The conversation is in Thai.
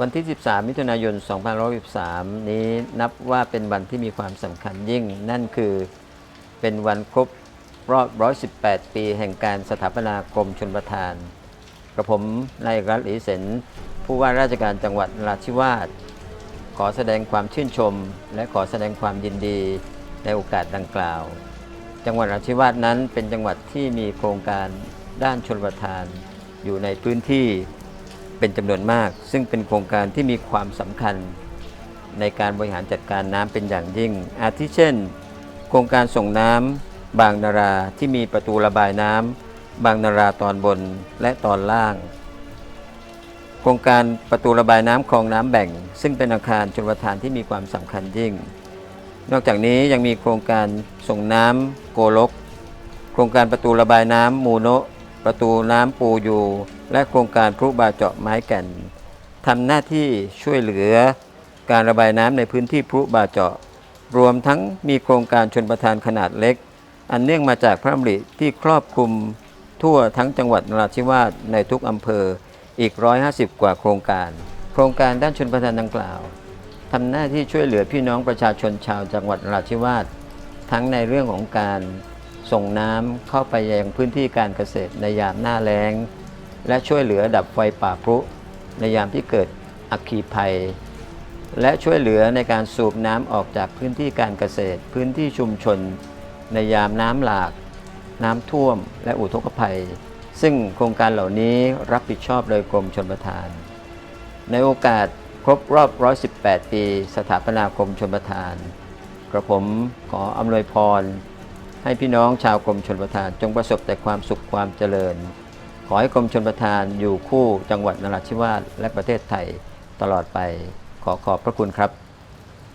วันที่ 13 มิถุนายน 2513 นี้นับว่าเป็นวันที่มีความสำคัญยิ่ง นั่นคือเป็นวันครบรอบ 118 ปีแห่งการสถาปนากรมชนประทาน กระผมนายรัฐหลีเสนผู้ว่าราชการจังหวัดราธิวาสขอแสดงความชื่นชม และขอแสดงความยินดีในโอกาสดังกล่าว จังหวัดราธิวาสนั้นเป็นจังหวัดที่มีโครงการด้านชนประทาน อยู่ในพื้นที่ เป็นจำนวนมาก ซึ่งเป็นโครงการที่มีความสำคัญในการบริหารจัดการน้ำเป็นอย่างยิ่ง อาทิเช่น โครงการส่งน้ำบางนาราที่มีประตูระบายน้ำบางนาราตอนบนและตอนล่าง โครงการประตูระบายน้ำคลองน้ำแบ่ง ซึ่งเป็นอาคารชลประทานที่มีความสำคัญยิ่ง นอกจากนี้ยังมีโครงการส่งน้ำโกลก โครงการประตูระบายน้ำมูโนะประตูน้ำปูยู และโครงการพรุบาเจาะไม้แก่นทำหน้าที่ช่วยเหลือการระบายน้ำในพื้นที่พรุบาเจาะ รวมทั้งมีโครงการชนประทานขนาดเล็ก อันเนื่องมาจากพระดำริที่ครอบคลุมทั่วทั้งจังหวัดนราธิวาสในทุกอำเภออีก 150 กว่าโครงการ โครงการด้านชนประทานดังกล่าวทำหน้าที่ช่วยเหลือพี่น้องประชาชนชาวจังหวัดนราธิวาสทั้งในเรื่องของการส่งน้ำเข้าไปยังพื้นที่การเกษตรในยามหน้าแล้ง และช่วยเหลือดับไฟป่าพรุในยามที่เกิดอัคคีภัย และช่วยเหลือในการสูบน้ำออกจากพื้นที่การเกษตร พื้นที่ชุมชน ในยามน้ำหลาก น้ำท่วม และอุทกภัย ซึ่งโครงการเหล่านี้รับผิดชอบโดยกรมชนประทาน ในโอกาสครบรอบ 118 ปี สถาปนากรมชนประทาน กระผมขออำนวยพร ให้พี่น้องชาวกรมชนประทานจงประสบแต่ความสุขความเจริญ ขอให้กรมชนประทานอยู่คู่จังหวัดนราธิวาสและประเทศไทยตลอดไปขอขอบพระคุณครับ